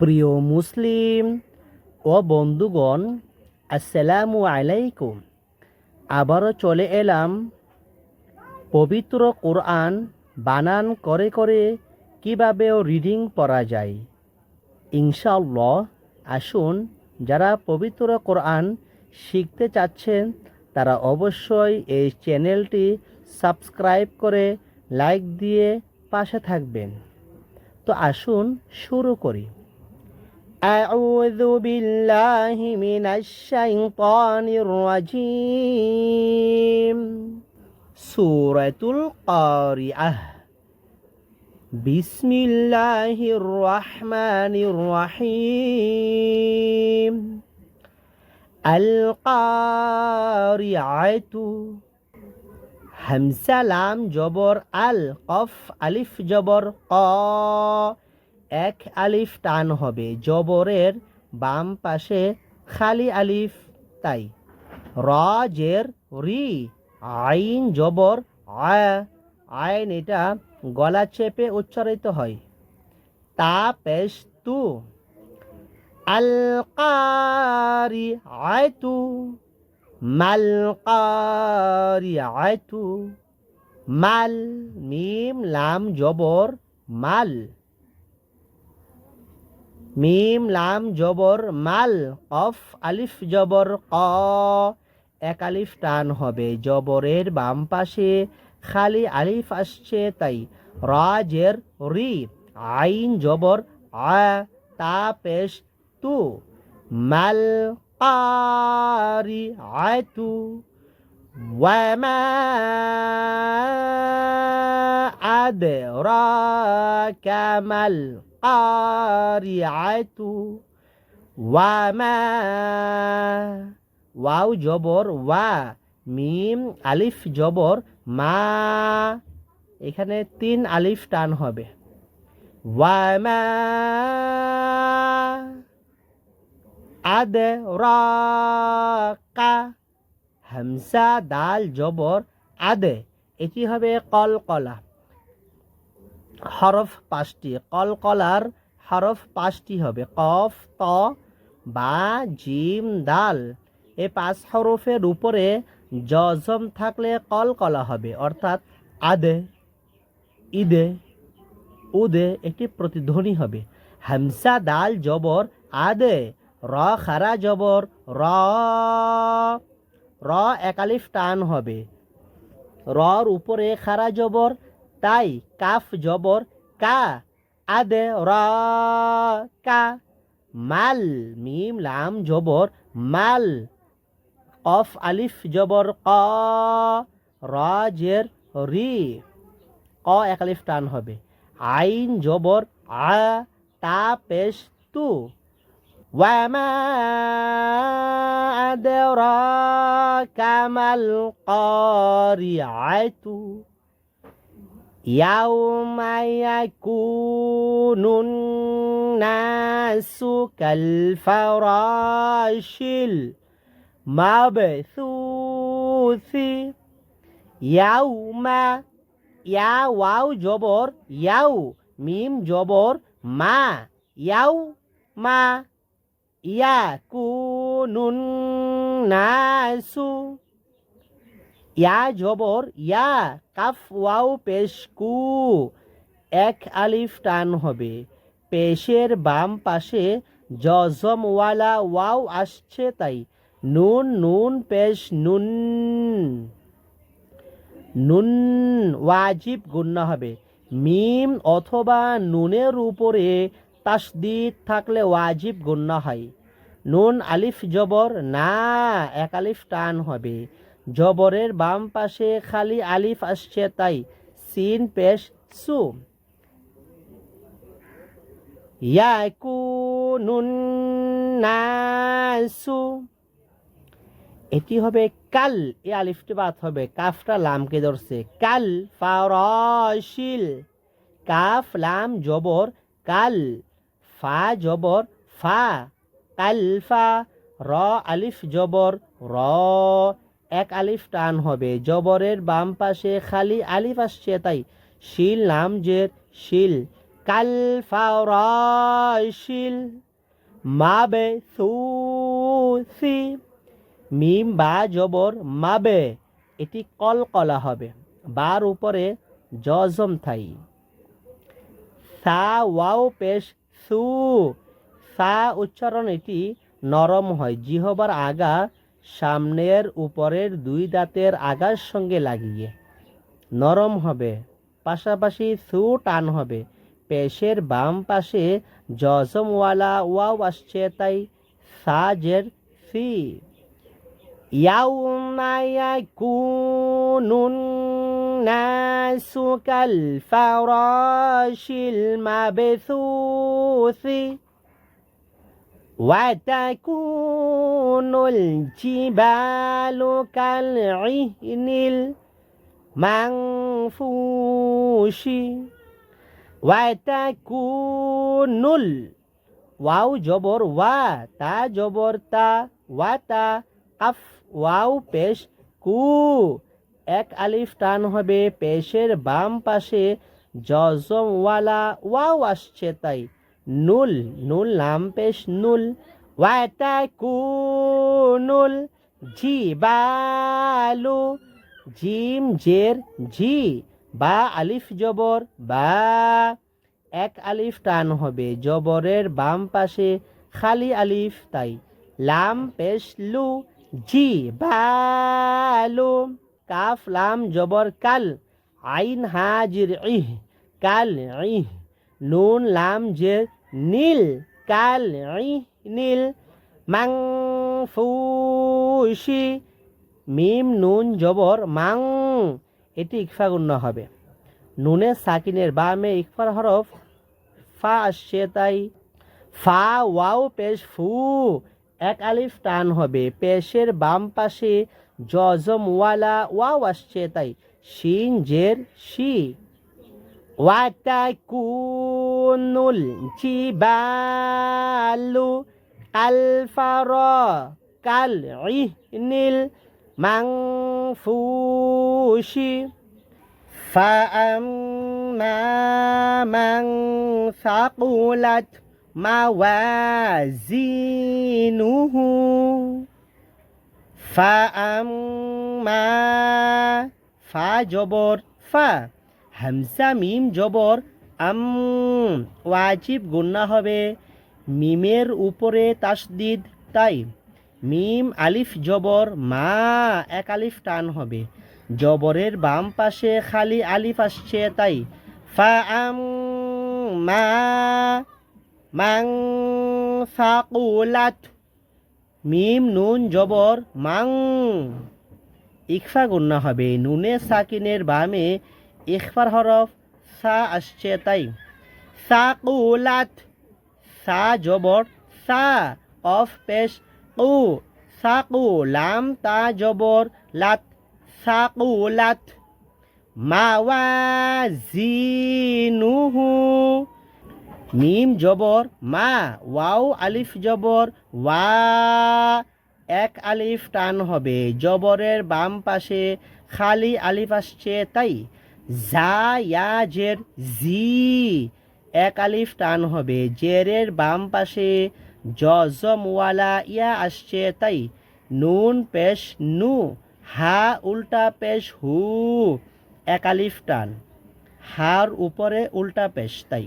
প্রিয় মুসলিম ও বন্ধুগণ, আসসালামু আলাইকুম। আবারও চলে এলাম পবিত্র কোরআন বানান করে করে কীভাবে রিডিং পড়া যায়। ইনশাআল্লাহ, আসুন যারা পবিত্র কোরআন শিখতে চাচ্ছেন, তারা অবশ্যই এই চ্যানেলটি সাবস্ক্রাইব করে লাইক দিয়ে পাশে থাকবেন। তো আসুন শুরু করি। أعوذ بالله من الشيطان الرجيم سورة القارعة بسم الله الرحمن الرحيم القارعة همسة لام جبر القف ألف جبر قا এক আলিফ টান হবে, জবরের বাম পাশে খালি আলিফ তাই। র জের রি, আইন, জবর আয় আইন এটা গলা চেপে উচ্চারিত হয়। তা পেশ তু আল কারি আয়তু মাল কারি আয়তু, মাল, মিম, লাম, জবর, মাল। মিম লাম জবর মাল অফ আলিফ জবর ক এক আলিফ টান হবে জবরের বাম পাশে খালি আলিফ আসছে তাই রাজের রি আইন জবর আ তা পেশ তু মাল কারি আয়তু وما أدراك ما القارعة وما ওয়াও জবর ওয়া মিম আলিফ জবর মা এখানে তিন আলিফ টান হবে ওয়ামা আদে কা হামসা দাল জবর আদে এটি হবে কলকলা হরফ পাঁচটি, কলকলার হরফ পাঁচটি হবে। কফ, ত, বা, জিম, দাল। এ পাঁচ হরফের উপরে জজম থাকলে কলকলা হবে, অর্থাৎ আদে, ইদে, উদে একটি প্রতিধ্বনি হবে। হামসা, দাল, জবর, আদে, র, খারা, জবর, র র একালিফ টান হবে। রর উপরে খারা, জবর তাই কাফ জবর কা আদে র কা মাল মিম লাম জবর মাল কফ আলিফ জবর ক রাজের রি ক এক আলিফ টান হবে আইন জবর আ তা পেশ তু وما أدراك ما القارعة يوم يكون الناس كالفراش المبثوث. يوم يا واو جبر يو ميم جبر ما يو ما يكون الناس ইয়া জবর, ইয়া কাফ ওয়াও পেশ কু এক আলিফ টান হবে। পেশের বাম পাশে জজমওয়ালা ওয়াও আসছে তাই। নুন নুন, পেশ, নুন। নুন, ওয়াজিব গুন্না হবে। মিম অথবা নুনের উপরে তাসদিদ থাকলে ওয়াজিব গুন্না হয়। নুন আলিফ জবর, না, এক আলিফ টান হবে। জবরের বাম পাশে খালি আলিফ আসছে, তাই সিন পেশ সু। এটি হবে কাল এ আলিফটি বাদ হবে, কাফটা লামকে ধরছে। কাল ফারশিল, কাফ, লাম, জবর, কাল, ফা, জবর, ফা, কাল, ফা, র, আলিফ, জবর, র এক আলিফ টান হবে। জবরের বাম পাশে খালি আলিফ আসছে, তাই শিল নাম জের শিল। কাল শিল, মাবে সুসি, মিম বা জবর মাবে। এটি কলকলা হবে। বার উপরে জজম থাই। সা ওয়াও পেশ সু। সা উচ্চারণ এটি নরম হয়। জিহবার আগা সামনের উপরের দুই দাঁতের আগার সঙ্গে লাগিয়ে। নরম হবে, পাশাপাশি সু টান হবে। পেশের বাম পাশে জজমওয়ালা ওয়াও আসছে, তাই সাজের সি। ইয়াকুনুন নাসু কাল ফারাশিল মাবসুসি। وتكون الجبال كالعهن المنفوش ওয়াতাকুনুল ওয়াও জবর ওয়া তা জবর তা ওয়া তা কাফ ওয়াও পেশ কু এক আলিফ টান হবে পেশের বাম পাশে জজম ওয়ালা ওয়াও আসছে তাই নুল নুল নাম পেশ নুল ওয়াতাকুনুল জিবালু জিম জের জি বা আলিফ জবর, বা, এক আলিফ টান হবে, জবরের বাম পাশে খালি আলিফ, তাই লাম পেশ লু জি বালু কাফ, লাম, জবর, কাল, আইন, হাজির, ইহ, কাল, ইহ, নুন, লাম, জের নীল কাল নীল মাং ফুসি মিম নুন জবর মাং। এটি ইকফা গুণ্য হবে। নুনের সাকিনের বামে ইকফার হরফ ফা আসছে তাই ফা ওয়াও পেশ ফু। এক আলিফ টান হবে। পেশের বাম পাশে জজম ওয়ালা ওয়াও আসছে তাই। শিন, জের, শি। ওয়াতাকুনুল জিবালু الجبال الفرا كالعهن المنفوش. فأما من ثقلت موازينه. فأما فجبر فهمزة ميم جبر আম ওয়াজিব গুন্না হবে। মিমের উপরে তাসদিদ, তাই মিম আলিফ জবর, মা এক আলিফ টান হবে। জবরের বাম পাশে খালি আলিফ আসছে, তাই ফা আম মা মাং সাকুলাত। মিম, নুন, জবর, মাং ইকফা গুন্না হবে। নুনে সাকিনের বামে ইকফার হরফ সা আসছে তাই। সাকুলাত সা জবর, সা অফ পেশ, কু সাকু লাম তা জবর, লাত সাকুলাত মাওয়াজিনুহু মিম জবর, মা ওয়াও আলিফ জবর, ওয়া এক আলিফ টান হবে, জবরের বাম পাশে খালি আলিফ আসছে তাই। জা ইয়া জের জি এক আলিফ টান হবে জেরের বাম পাশে জজমওয়ালা ইয়া আসছে তাই নুন পেশ নু হা উল্টা পেশ হু এক আলিফ টান হার উপরে উল্টা পেশ তাই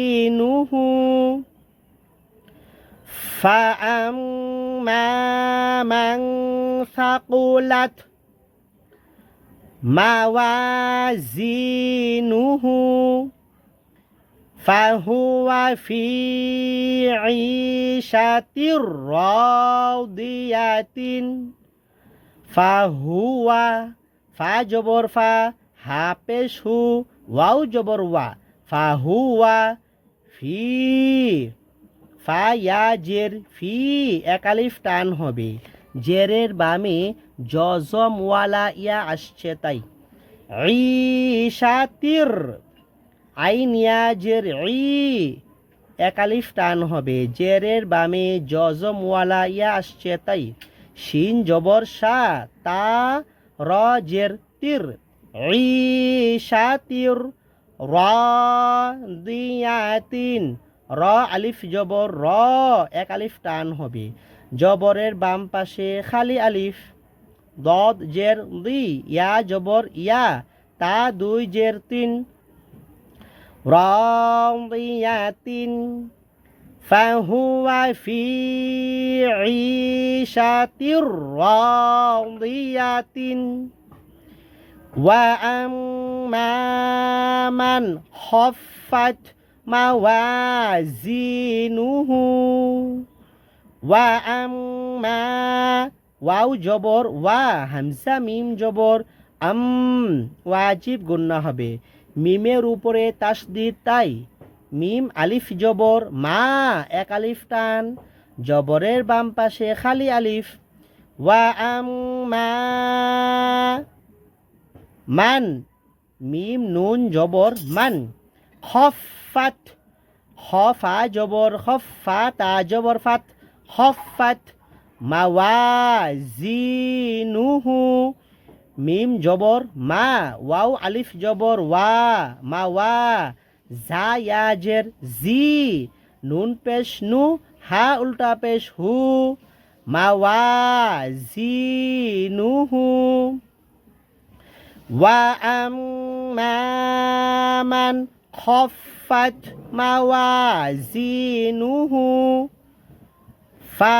মাওয়াজিনুহু فأما من ثقلت মাওয়াজিনুহু ফাহুয়া ফি ঈশাতির রাদিয়াতিন ফাহুয়া ফা জবর ফা, হা পেশ হু, ওয়াও জবর ওয়া, ফাহুয়া ফি, ফা, ইয়া, জের, ফি একালিফ টান হবে। জেরের বামে জজম ওয়ালা ইয়া আসছে তাই। ঈশাতির আইন ইয়া জের ই। একালিফ টান হবে। জেরের বামে জজম ওয়ালা ইয়া আসছে তাই। শিন জবর সা, তা, র, জের, তির। ঈশাতির রাদিয়াতিন র, আলিফ জবর র, এক আলিফ টান হবে। জবরের বাম পাশে খালি আলিফ। দদ জের দি ইয়া জবর ইয়া তা দুই জের তিন রাদিয়াতিন فهو في عيشة راضية وأما من خفت موازينه وأما ওয়াও জবর, ওয়া হামসা, মিম জবর, আম, ওয়াজিব গুন্না হবে। মিমের উপরে তাসদিদ তাই। মিম আলিফ জবর, মা এক আলিফ টান। জবরের বাম পাশে খালি আলিফ। ওয়া আম, মা। মান। মিম, নুন, জবর, মান। খফাত খফা, জবর, খফা তা, জবর, ফাত। খফাত মাওয়াজিনুহু, মিম জবর, মা, ওয়াও আলিফ জবর, ওয়া, মা, ওয়া, জা জি, নুন পেশ, নু, হা, উল্টা পেশ, হু মা ওয়া জিনুহু ওয়া আম মান খফাত মাওয়াজিনুহু। ফা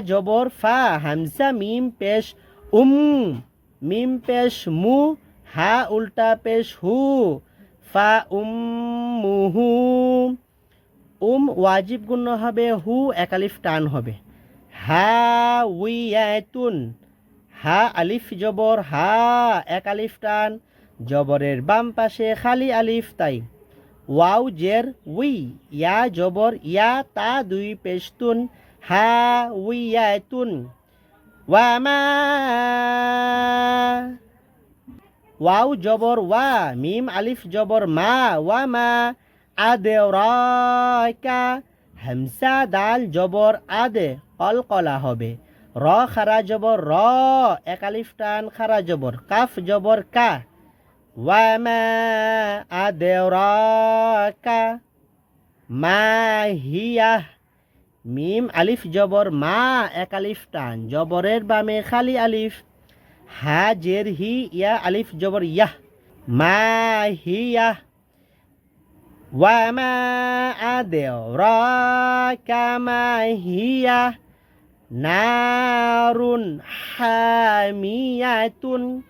জবর ফা হামসা মিম পেশ উম মিম পেশ মু হা উল্টা পেশ হু ফা উম্মুহু উম ওয়াজিব গুণ হবে হু একালিফ টান হবে হা উইয়াতুন হা আলিফ জবর, হা এক আলিফ টান, জবরের বাম পাশে খালি আলিফ, তাই। ওয়াও জের, উই, ইয়া জবর, ইয়া, তা দুই পেশতুন, হা উইয়াতুন ওয়ামা ওয়াও জবর, ওয়া, মিম, আলিফ জবর, মা ওয়ামা আদেরাকা হামসা, দাল জবর, আদে কলকলা হবে। র খারা জবর র একালিফ টান খারা জবর কাফ জবর কা ওয়ামা আদেরাকা মা হিয়া মিম আলিফ জবর মা এক আলিফ টান জবরের বামে খালি আলিফ হা জের হি ইয়া আলিফ জবর ইয়াহ মা হিয়া وما أدراك ما هي نار নারুন হামিয়াতুন।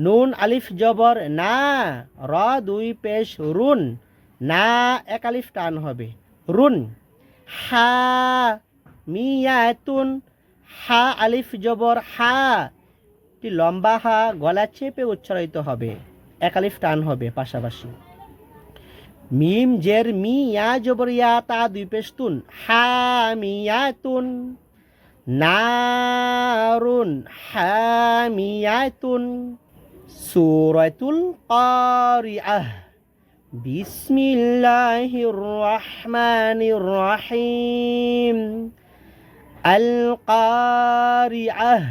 নুন, আলিফ, জবর, না, র, দুই, পেশ, রুন। না, এক আলিফ টান হবে। রুন হা মিয়াতুন হা, আলিফ, জবর, হা। টি লম্বা হা, গলা চেপে উচ্চারিত হবে। এক আলিফ টান হবে পাশাপাশি। মিম, জের মিয়া জবর, ইয়া, তা, দুই, পেশ, তুন। হা মিয়াতুন নারুন হামিয়াতুন সূরাতুল কারিআহ। বিসমিল্লাহির রহমানির রহিম। আল কারিআহ।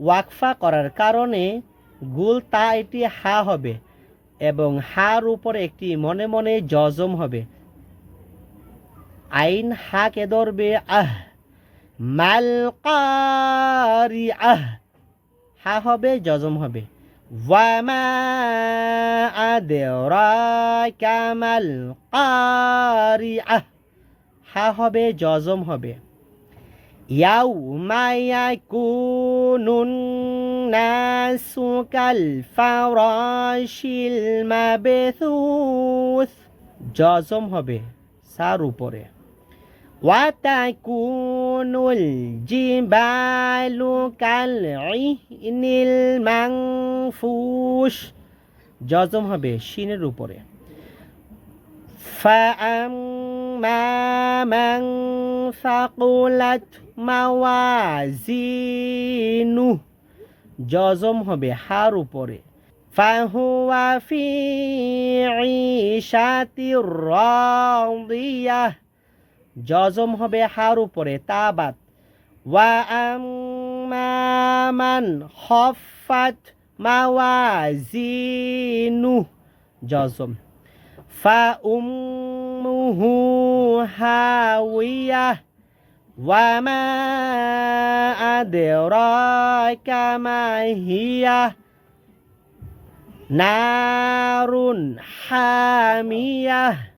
ওয়াকফা করার কারণে গুল তা এটি হা হবে এবং হার উপরে একটি মনে মনে জজম হবে। আইন হাকে ধরবে আহ। মালকারি আহ হা হবে জজম হবে। ওয়ামা আদেরা কামাল কারি আহ হা হবে জজম হবে। ইয়াউ মায়া কুনুন নাসু কাল ফারাশিল মাবেথুস যজম হবে, সার উপরে। وتكون الجبال كالعهن المنفوش জজম হবে শিনের উপরে فأما من ثقلت موازينه জজম হবে হার উপরে فهو في عيشة راضية জজম হবে হার উপরে, তা বাদ। জজম। ফা উম্মুহু হাওয়া ওয়া মা আদরাকা হিয়া। নারুন হামিয়া।